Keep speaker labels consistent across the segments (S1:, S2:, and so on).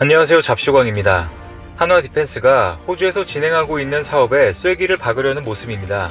S1: 안녕하세요 잡쇼광입니다. 한화 디펜스가 호주에서 진행하고 있는 사업에 쐐기를 박으려는 모습입니다.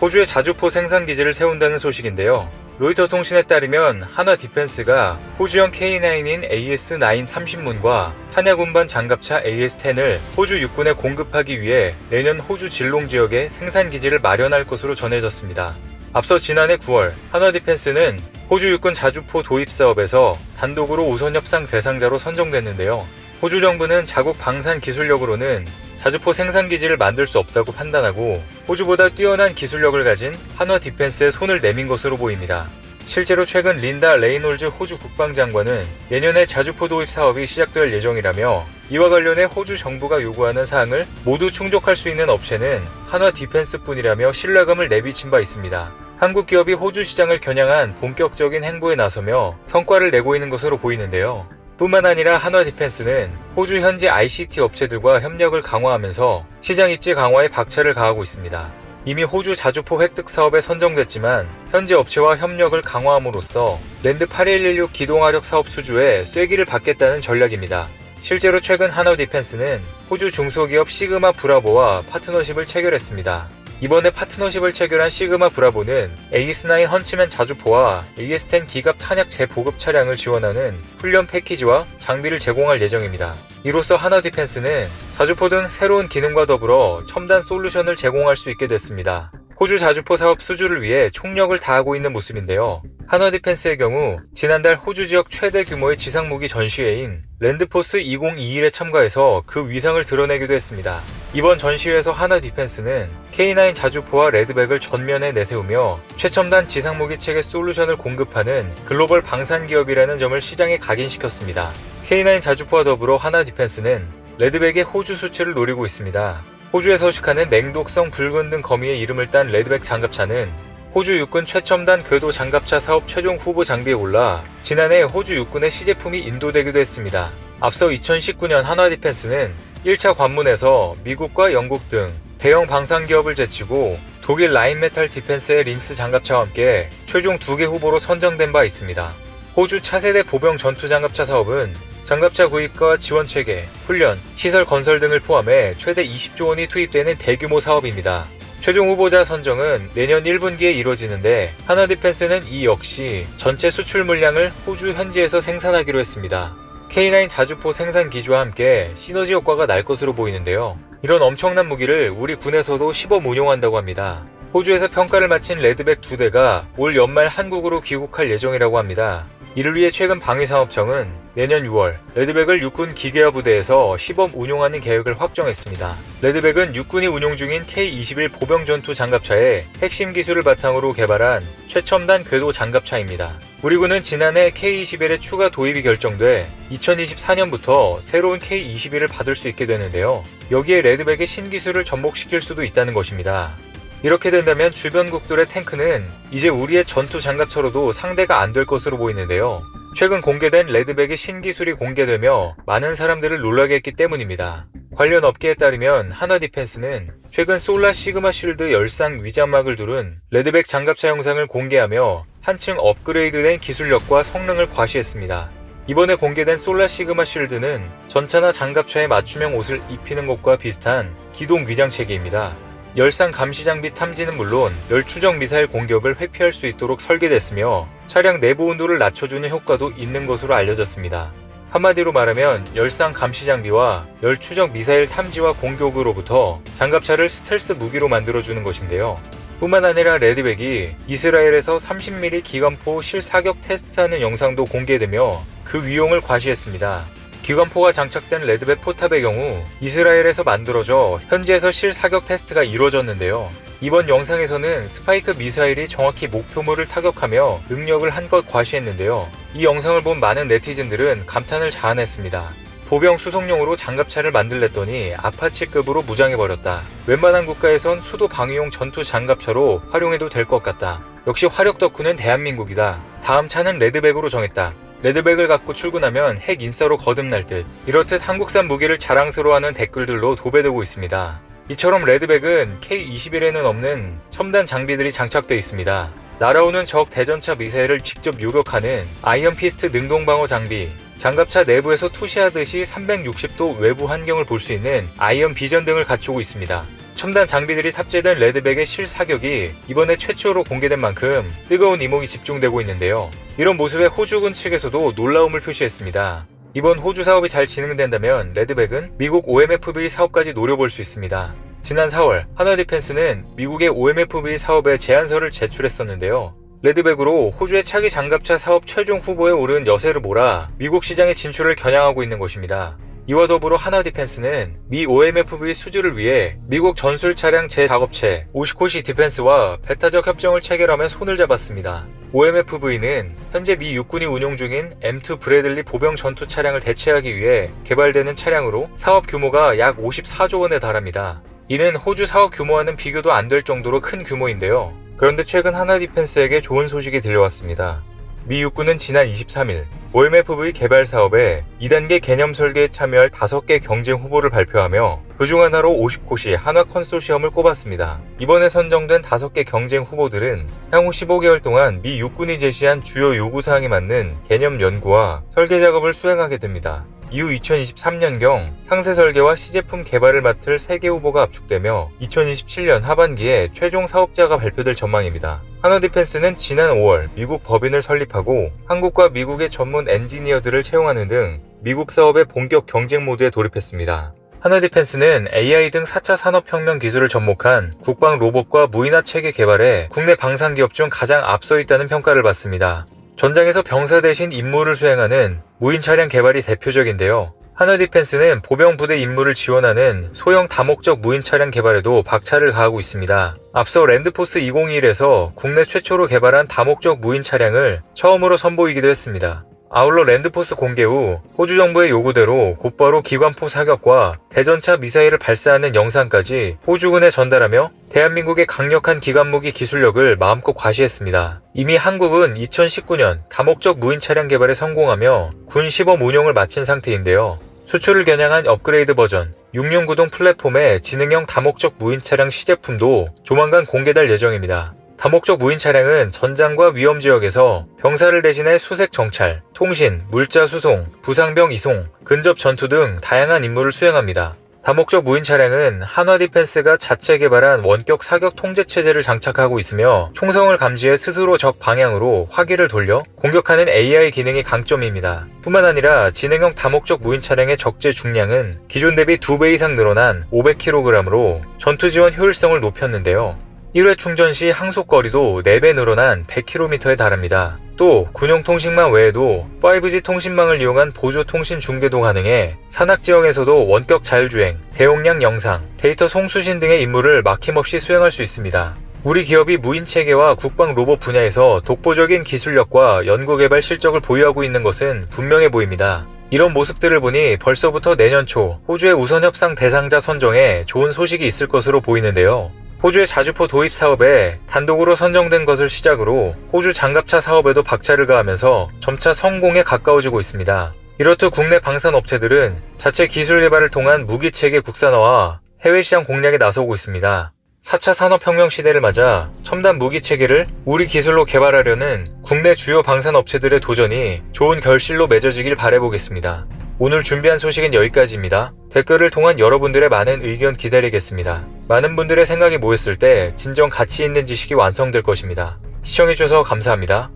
S1: 호주에 자주포 생산 기지를 세운다는 소식인데요. 로이터 통신에 따르면 한화 디펜스가 호주형 K9인 AS9 30문과 탄약 운반 장갑차 AS10을 호주 육군에 공급하기 위해 내년 호주 진롱 지역에 생산 기지를 마련할 것으로 전해졌습니다. 앞서 지난해 9월 한화 디펜스는 호주 육군 자주포 도입 사업에서 단독으로 우선 협상 대상자로 선정됐는데요. 호주 정부는 자국 방산 기술력으로는 자주포 생산 기지를 만들 수 없다고 판단하고 호주보다 뛰어난 기술력을 가진 한화 디펜스에 손을 내민 것으로 보입니다. 실제로 최근 린다 레이놀즈 호주 국방장관은 내년에 자주포 도입 사업이 시작될 예정이라며 이와 관련해 호주 정부가 요구하는 사항을 모두 충족할 수 있는 업체는 한화 디펜스뿐이라며 신뢰감을 내비친 바 있습니다. 한국 기업이 호주 시장을 겨냥한 본격적인 행보에 나서며 성과를 내고 있는 것으로 보이는데요. 뿐만 아니라 한화 디펜스는 호주 현지 ICT 업체들과 협력을 강화하면서 시장 입지 강화에 박차를 가하고 있습니다. 이미 호주 자주포 획득 사업에 선정됐지만 현지 업체와 협력을 강화함으로써 랜드 8116 기동화력 사업 수주에 쐐기를 받겠다는 전략입니다. 실제로 최근 한화 디펜스는 호주 중소기업 시그마 브라보와 파트너십을 체결했습니다. 이번에 파트너십을 체결한 시그마 브라보는 에이스9 헌치맨 자주포와 AS10 기갑 탄약 재보급 차량을 지원하는 훈련 패키지와 장비를 제공할 예정입니다. 이로써 하나 디펜스는 자주포 등 새로운 기능과 더불어 첨단 솔루션을 제공할 수 있게 됐습니다. 호주 자주포 사업 수주를 위해 총력을 다하고 있는 모습인데요. 한화 디펜스의 경우 지난달 호주 지역 최대 규모의 지상 무기 전시회인 랜드포스 2021에 참가해서 그 위상을 드러내기도 했습니다. 이번 전시회에서 한화 디펜스는 K9 자주포와 레드백을 전면에 내세우며 최첨단 지상무기 체계 솔루션을 공급하는 글로벌 방산 기업이라는 점을 시장에 각인시켰습니다. K9 자주포와 더불어 한화 디펜스는 레드백의 호주 수출을 노리고 있습니다. 호주에 서식하는 맹독성 붉은 등 거미의 이름을 딴 레드백 장갑차는 호주 육군 최첨단 궤도 장갑차 사업 최종 후보 장비에 올라 지난해 호주 육군의 시제품이 인도되기도 했습니다. 앞서 2019년 한화 디펜스는 1차 관문에서 미국과 영국 등 대형 방산 기업을 제치고 독일 라인메탈 디펜스의 링스 장갑차와 함께 최종 2개 후보로 선정된 바 있습니다. 호주 차세대 보병 전투 장갑차 사업은 장갑차 구입과 지원 체계, 훈련, 시설 건설 등을 포함해 최대 20조 원이 투입되는 대규모 사업입니다. 최종 후보자 선정은 내년 1분기에 이루어지는데 하나 디펜스는 이 역시 전체 수출 물량을 호주 현지에서 생산하기로 했습니다. K9 자주포 생산 기지와 함께 시너지 효과가 날 것으로 보이는데요. 이런 엄청난 무기를 우리 군에서도 시범 운용한다고 합니다. 호주에서 평가를 마친 레드백 두 대가 올 연말 한국으로 귀국할 예정이라고 합니다. 이를 위해 최근 방위산업청은 내년 6월 레드백을 육군 기계화 부대에서 시범 운용하는 계획을 확정했습니다. 레드백은 육군이 운용 중인 K-21 보병 전투 장갑차의 핵심 기술을 바탕으로 개발한 최첨단 궤도 장갑차입니다. 우리 군은 지난해 K-21의 추가 도입이 결정돼 2024년부터 새로운 K-21을 받을 수 있게 되는데요. 여기에 레드백의 신기술을 접목시킬 수도 있다는 것입니다. 이렇게 된다면 주변국들의 탱크는 이제 우리의 전투 장갑차로도 상대가 안 될 것으로 보이는데요. 최근 공개된 레드백의 신기술이 공개되며 많은 사람들을 놀라게 했기 때문입니다. 관련 업계에 따르면 한화 디펜스는 최근 솔라 시그마 쉴드 열상 위장막을 두른 레드백 장갑차 영상을 공개하며 한층 업그레이드된 기술력과 성능을 과시했습니다. 이번에 공개된 솔라 시그마 쉴드는 전차나 장갑차에 맞춤형 옷을 입히는 것과 비슷한 기동 위장 체계입니다. 열상 감시 장비 탐지는 물론 열 추적 미사일 공격을 회피할 수 있도록 설계됐으며 차량 내부 온도를 낮춰주는 효과도 있는 것으로 알려졌습니다. 한마디로 말하면 열상 감시 장비와 열 추적 미사일 탐지와 공격으로부터 장갑차를 스텔스 무기로 만들어주는 것인데요. 뿐만 아니라 레드백이 이스라엘에서 30mm 기관포 실사격 테스트하는 영상도 공개되며 그 위용을 과시했습니다. 기관포가 장착된 레드백 포탑의 경우 이스라엘에서 만들어져 현지에서 실사격 테스트가 이루어졌는데요. 이번 영상에서는 스파이크 미사일이 정확히 목표물을 타격하며 능력을 한껏 과시했는데요. 이 영상을 본 많은 네티즌들은 감탄을 자아냈습니다. 보병 수송용으로 장갑차를 만들랬더니 아파치급으로 무장해버렸다. 웬만한 국가에선 수도 방위용 전투 장갑차로 활용해도 될 것 같다. 역시 화력 덕후는 대한민국이다. 다음 차는 레드백으로 정했다. 레드백을 갖고 출근하면 핵 인싸로 거듭날 듯 이렇듯 한국산 무기를 자랑스러워하는 댓글들로 도배되고 있습니다. 이처럼 레드백은 K21에는 없는 첨단 장비들이 장착되어 있습니다. 날아오는 적 대전차 미사일을 직접 요격하는 아이언 피스트 능동방어 장비, 장갑차 내부에서 투시하듯이 360도 외부 환경을 볼 수 있는 아이언 비전 등을 갖추고 있습니다. 첨단 장비들이 탑재된 레드백의 실사격이 이번에 최초로 공개된 만큼 뜨거운 이목이 집중되고 있는데요. 이런 모습에 호주군 측에서도 놀라움을 표시했습니다. 이번 호주 사업이 잘 진행된다면 레드백은 미국 OMFV 사업까지 노려볼 수 있습니다. 지난 4월 하나 디펜스는 미국의 OMFV 사업에 제안서를 제출했었는데요. 레드백으로 호주의 차기 장갑차 사업 최종 후보에 오른 여세를 몰아 미국 시장의 진출을 겨냥하고 있는 것입니다. 이와 더불어 하나 디펜스는 미 OMFV 수주를 위해 미국 전술 차량 제작업체 오시코시 디펜스와 배타적 협정을 체결하며 손을 잡았습니다. OMFV는 현재 미 육군이 운용 중인 M2 브래들리 보병 전투 차량을 대체하기 위해 개발되는 차량으로 사업 규모가 약 54조 원에 달합니다. 이는 호주 사업 규모와는 비교도 안 될 정도로 큰 규모인데요. 그런데 최근 하나 디펜스에게 좋은 소식이 들려왔습니다. 미 육군은 지난 23일 OMFV 개발 사업에 2단계 개념 설계에 참여할 5개 경쟁 후보를 발표하며 그중 하나로 50곳이 한화 컨소시엄을 꼽았습니다. 이번에 선정된 5개 경쟁 후보들은 향후 15개월 동안 미 육군이 제시한 주요 요구사항에 맞는 개념 연구와 설계 작업을 수행하게 됩니다. 이후 2023년경 상세 설계와 시제품 개발을 맡을 3개 후보가 압축되며 2027년 하반기에 최종 사업자가 발표될 전망입니다. 하나 디펜스는 지난 5월 미국 법인을 설립하고 한국과 미국의 전문 엔지니어들을 채용하는 등 미국 사업의 본격 경쟁 모드에 돌입했습니다. 하나 디펜스는 AI 등 4차 산업혁명 기술을 접목한 국방 로봇과 무인화 체계 개발에 국내 방산 기업 중 가장 앞서 있다는 평가를 받습니다. 전장에서 병사 대신 임무를 수행하는 무인 차량 개발이 대표적인데요. 하나 디펜스는 보병 부대 임무를 지원하는 소형 다목적 무인 차량 개발에도 박차를 가하고 있습니다. 앞서 랜드포스 2021에서 국내 최초로 개발한 다목적 무인 차량을 처음으로 선보이기도 했습니다. 아울러 랜드포스 공개 후 호주 정부의 요구대로 곧바로 기관포 사격과 대전차 미사일을 발사하는 영상까지 호주군에 전달하며 대한민국의 강력한 기관무기 기술력을 마음껏 과시했습니다. 이미 한국은 2019년 다목적 무인 차량 개발에 성공하며 군 시범 운용을 마친 상태인데요. 수출을 겨냥한 업그레이드 버전 66구동 플랫폼의 지능형 다목적 무인 차량 시제품도 조만간 공개될 예정입니다. 다목적 무인 차량은 전장과 위험 지역에서 병사를 대신해 수색 정찰, 통신, 물자 수송, 부상병 이송, 근접 전투 등 다양한 임무를 수행합니다. 다목적 무인 차량은 한화 디펜스가 자체 개발한 원격 사격 통제 체제를 장착하고 있으며 총성을 감지해 스스로 적 방향으로 화기를 돌려 공격하는 AI 기능이 강점입니다. 뿐만 아니라 지능형 다목적 무인 차량의 적재 중량은 기존 대비 2배 이상 늘어난 500kg으로 전투 지원 효율성을 높였는데요. 1회 충전 시 항속거리도 4배 늘어난 100km에 달합니다. 또 군용 통신망 외에도 5G 통신망을 이용한 보조 통신 중계도 가능해 산악 지형에서도 원격 자율주행, 대용량 영상, 데이터 송수신 등의 임무를 막힘없이 수행할 수 있습니다. 우리 기업이 무인 체계와 국방 로봇 분야에서 독보적인 기술력과 연구개발 실적을 보유하고 있는 것은 분명해 보입니다. 이런 모습들을 보니 벌써부터 내년 초 호주의 우선 협상 대상자 선정에 좋은 소식이 있을 것으로 보이는데요. 호주의 자주포 도입 사업에 단독으로 선정된 것을 시작으로 호주 장갑차 사업에도 박차를 가하면서 점차 성공에 가까워지고 있습니다. 이렇듯 국내 방산 업체들은 자체 기술 개발을 통한 무기 체계 국산화와 해외 시장 공략에 나서고 있습니다. 4차 산업혁명 시대를 맞아 첨단 무기 체계를 우리 기술로 개발하려는 국내 주요 방산 업체들의 도전이 좋은 결실로 맺어지길 바라보겠습니다. 오늘 준비한 소식은 여기까지입니다. 댓글을 통한 여러분들의 많은 의견 기다리겠습니다. 많은 분들의 생각이 모였을 때 진정 가치 있는 지식이 완성될 것입니다. 시청해주셔서 감사합니다.